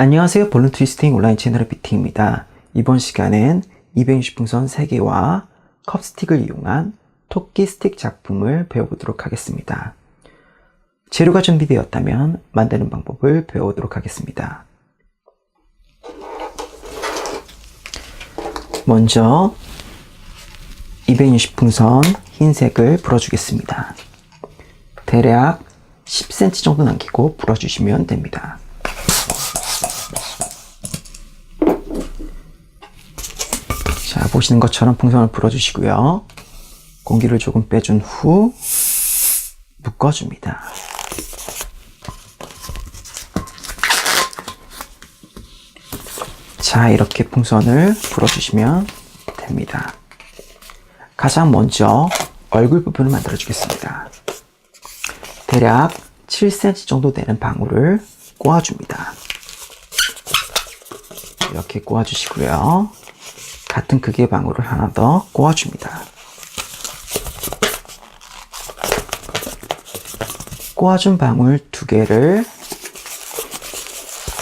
안녕하세요. 볼룬 트위스팅 온라인 채널의 비팅입니다. 이번 시간엔 260풍선 3개와 컵스틱을 이용한 토끼 스틱 작품을 배워보도록 하겠습니다. 재료가 준비되었다면 만드는 방법을 배워보도록 하겠습니다. 먼저 260풍선 흰색을 불어주겠습니다. 대략 10cm 정도 남기고 불어주시면 됩니다. 자, 보시는 것처럼 풍선을 불어주시고요. 공기를 조금 빼준 후 묶어줍니다. 자, 이렇게 풍선을 불어주시면 됩니다. 가장 먼저 얼굴 부분을 만들어 주겠습니다. 대략 7cm 정도 되는 방울을 꼬아줍니다. 이렇게 꼬아주시고요. 같은 크기의 방울을 하나 더 꼬아줍니다. 꼬아준 방울 두 개를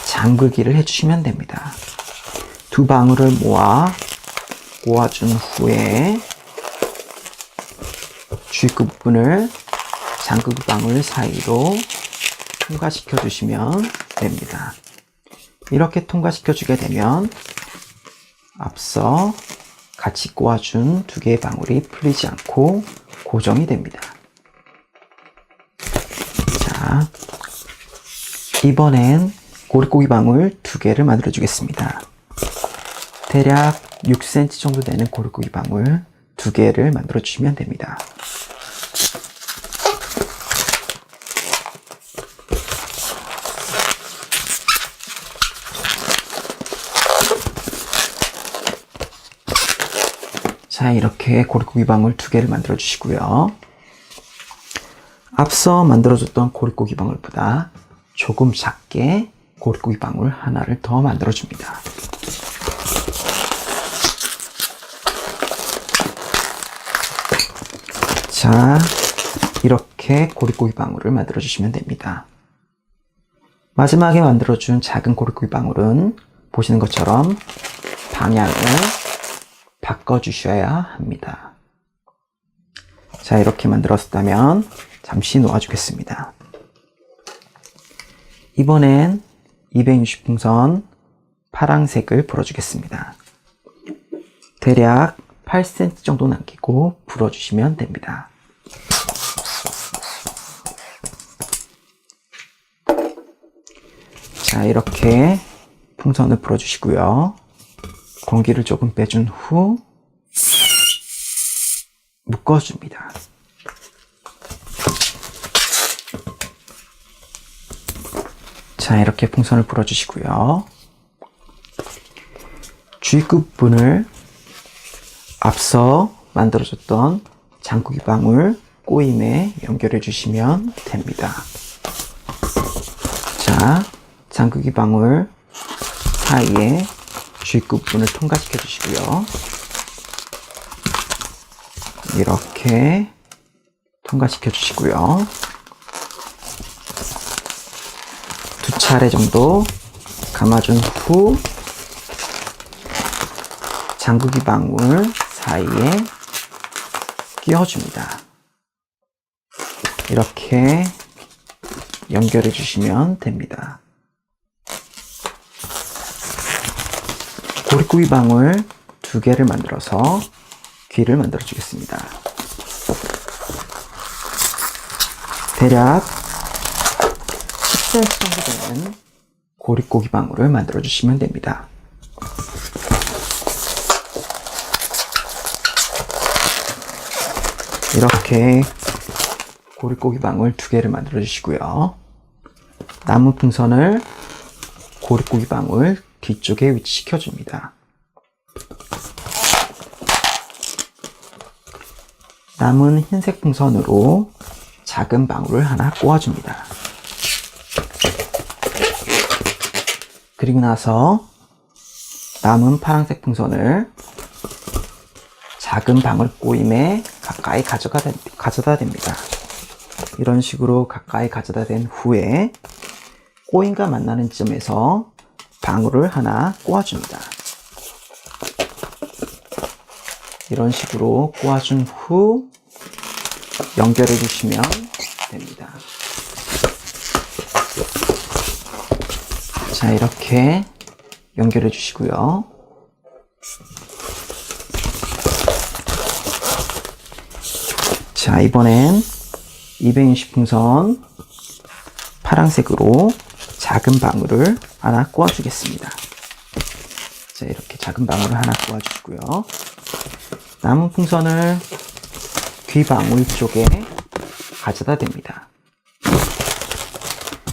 잠그기를 해주시면 됩니다. 두 방울을 모아 꼬아준 후에 쥐끝 부분을 잠그기 방울 사이로 통과시켜 주시면 됩니다. 이렇게 통과시켜 주게 되면 앞서 같이 꼬아준 두 개의 방울이 풀리지 않고 고정이 됩니다. 자, 이번엔 고리고기 방울 두 개를 만들어 주겠습니다. 대략 6cm 정도 되는 고리고기 방울 두 개를 만들어 주시면 됩니다. 자, 이렇게 고리고기 방울 두 개를 만들어 주시고요. 앞서 만들어줬던 고리고기 방울보다 조금 작게 고리고기 방울 하나를 더 만들어 줍니다. 자, 이렇게 고리고기 방울을 만들어 주시면 됩니다. 마지막에 만들어준 작은 고리고기 방울은 보시는 것처럼 방향을 바꿔주셔야 합니다. 자, 이렇게 만들었다면 잠시 놓아주겠습니다. 이번엔 260풍선 파랑색을 불어주겠습니다. 대략 8cm 정도 남기고 불어주시면 됩니다. 자, 이렇게 풍선을 불어주시고요. 공기를 조금 빼준 후 묶어줍니다. 자, 이렇게 풍선을 불어주시고요. G끝 분을 앞서 만들어줬던 장구기 방울 꼬임에 연결해 주시면 됩니다. 자, 장구기 방울 사이에 G끝 분을 통과시켜 주시고요. 이렇게 통과시켜 주시고요. 두 차례 정도 감아준 후 장구기 방울 사이에 끼워줍니다. 이렇게 연결해 주시면 됩니다. 고리꾸기 방울 두 개를 만들어서 귀를 만들어 주겠습니다. 대략 10cm 정도 되는 고리고기 방울을 만들어 주시면 됩니다. 이렇게 고리고기 방울 두 개를 만들어 주시고요. 나무 풍선을 고리고기 방울 뒤쪽에 위치시켜 줍니다. 남은 흰색 풍선으로 작은 방울을 하나 꼬아줍니다. 그리고 나서 남은 파란색 풍선을 작은 방울 꼬임에 가까이 가져가, 가져다 댑니다. 이런 식으로 가까이 가져다 댄 후에 꼬임과 만나는 점에서 방울을 하나 꼬아줍니다. 이런 식으로 꼬아준 후 연결해 주시면 됩니다. 자, 이렇게 연결해 주시고요. 자, 이번엔 220 풍선 파란색으로 작은 방울을 하나 꼬아주겠습니다. 자, 이렇게 작은 방울을 하나 꼬아주시고요. 남은 풍선을 귀 방울 쪽에 가져다 댑니다.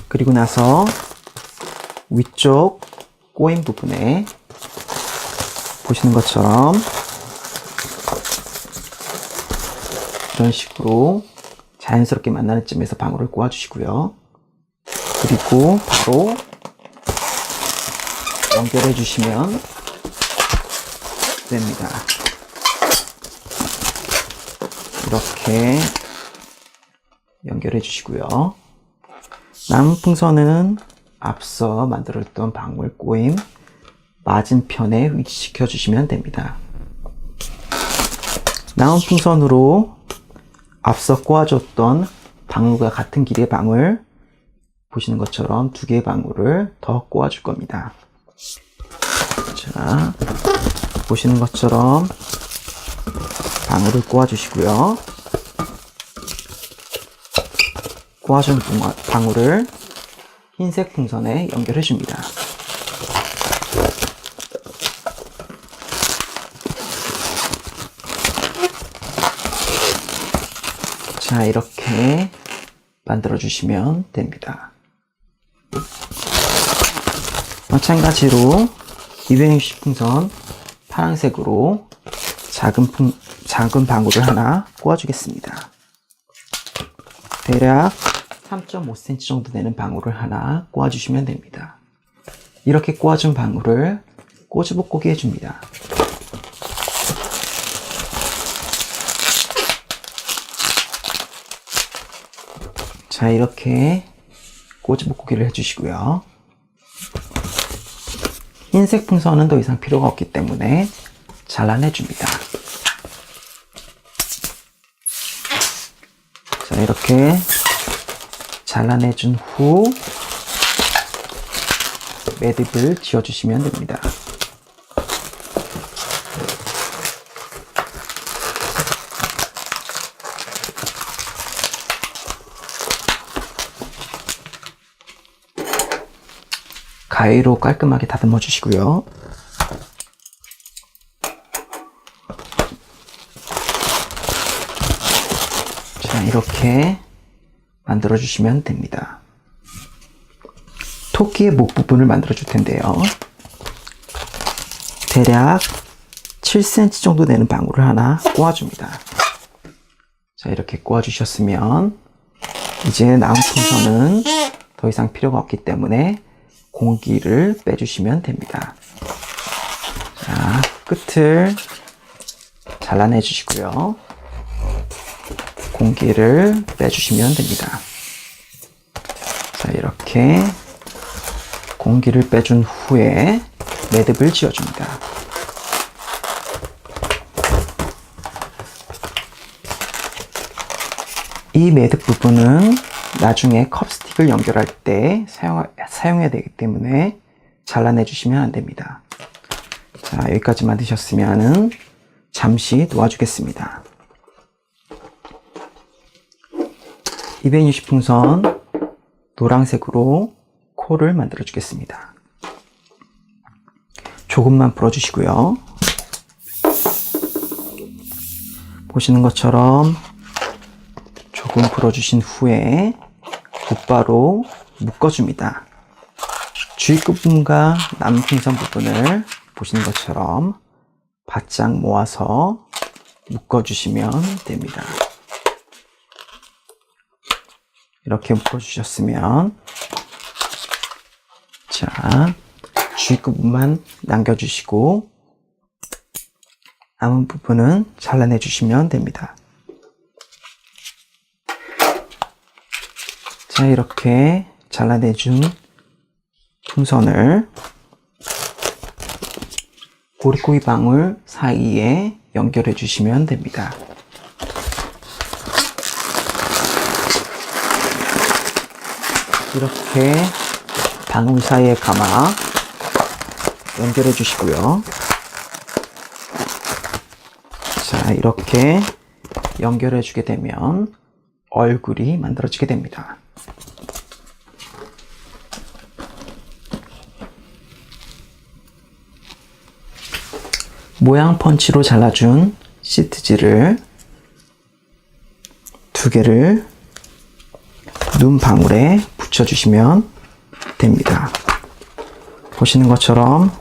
그리고 나서 위쪽 꼬인 부분에 보시는 것처럼 이런 식으로 자연스럽게 만나는 쯤에서 방울을 꼬아주시고요. 그리고 바로 연결해 주시면 됩니다. 이렇게 연결해 주시고요. 남은 풍선은 앞서 만들었던 방울 꼬임 맞은편에 위치시켜 주시면 됩니다. 남은 풍선으로 앞서 꼬아줬던 방울과 같은 길이의 방울 보시는 것처럼 두 개의 방울을 더 꼬아줄 겁니다. 자, 보시는 것처럼 방울을 꼬아주시고요. 꼬아준 방울을 흰색 풍선에 연결해 줍니다. 자, 이렇게 만들어 주시면 됩니다. 마찬가지로 260 풍선 파란색으로 작은 풍, 작은 방울을 하나 꼬아주겠습니다. 대략 3.5cm 정도 되는 방울을 하나 꼬아주시면 됩니다. 이렇게 꼬아준 방울을 꼬집어꼬기 해줍니다. 자, 이렇게 꼬집어꼬기를 해주시고요. 흰색 풍선은 더 이상 필요가 없기 때문에 잘라내줍니다. 이렇게 잘라내준 후 매듭을 지어주시면 됩니다. 가위로 깔끔하게 다듬어 주시고요. 이렇게 만들어 주시면 됩니다. 토끼의 목 부분을 만들어 줄 텐데요. 대략 7cm 정도 되는 방울을 하나 꼬아줍니다. 자, 이렇게 꼬아주셨으면 이제 남은 풍선은 더 이상 필요가 없기 때문에 공기를 빼주시면 됩니다. 자, 끝을 잘라내 주시고요. 공기를 빼주시면 됩니다. 자, 이렇게 공기를 빼준 후에 매듭을 지어줍니다. 이 매듭 부분은 나중에 컵스틱을 연결할 때 사용, 사용해야 되기 때문에 잘라내 주시면 안 됩니다. 자, 여기까지 만 드셨으면 잠시 놓아주겠습니다. 260 풍선 노란색으로 코를 만들어 주겠습니다. 조금만 불어 주시고요. 보시는 것처럼 조금 불어 주신 후에 곧바로 묶어줍니다. 주위 부분과 남은 풍선 부분을 보시는 것처럼 바짝 모아서 묶어주시면 됩니다. 이렇게 묶어주셨으면 자 주위 부분만 남겨주시고 남은 부분은 잘라내 주시면 됩니다. 자, 이렇게 잘라내준 풍선을 고리꼬리 방울 사이에 연결해 주시면 됩니다. 이렇게 방울 사이에 감아 연결해 주시고요. 자, 이렇게 연결해 주게 되면 얼굴이 만들어지게 됩니다. 모양 펀치로 잘라준 시트지를 두 개를 눈 방울에 붙여주시면 됩니다. 보시는 것처럼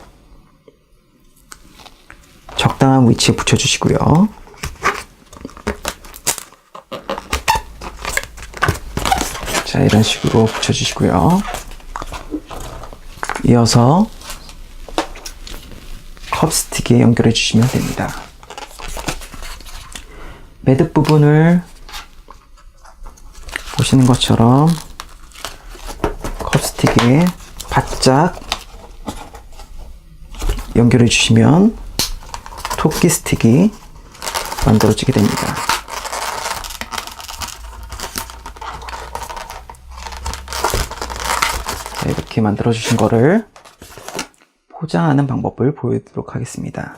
적당한 위치에 붙여주시고요. 자, 이런 식으로 붙여주시고요. 이어서 컵스틱에 연결해 주시면 됩니다. 매듭 부분을 보시는 것처럼 컵 스틱에 바짝 연결해 주시면 토끼 스틱이 만들어지게 됩니다. 자, 이렇게 만들어 주신 거를 포장하는 방법을 보여드리도록 하겠습니다.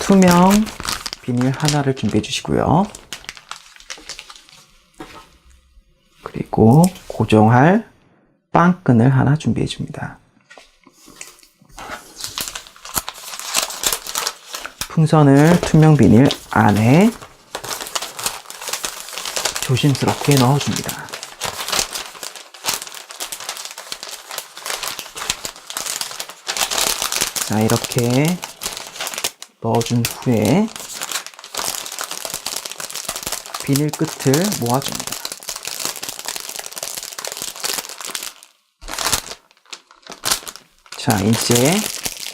투명 비닐 하나를 준비해 주시고요. 그리고 고정할 빵끈을 하나 준비해 줍니다. 풍선을 투명 비닐 안에 조심스럽게 넣어줍니다. 자, 이렇게 넣어준 후에 비닐 끝을 모아줍니다. 자, 이제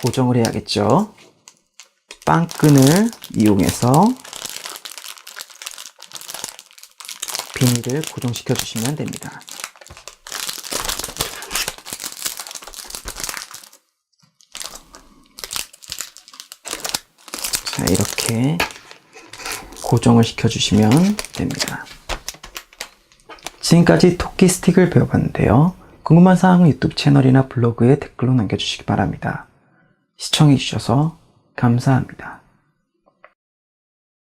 고정을 해야겠죠. 빵끈을 이용해서 비닐을 고정시켜 주시면 됩니다. 자, 이렇게 고정을 시켜 주시면 됩니다. 지금까지 토끼 스틱을 배워봤는데요. 궁금한 사항은 유튜브 채널이나 블로그에 댓글로 남겨주시기 바랍니다. 시청해주셔서 감사합니다.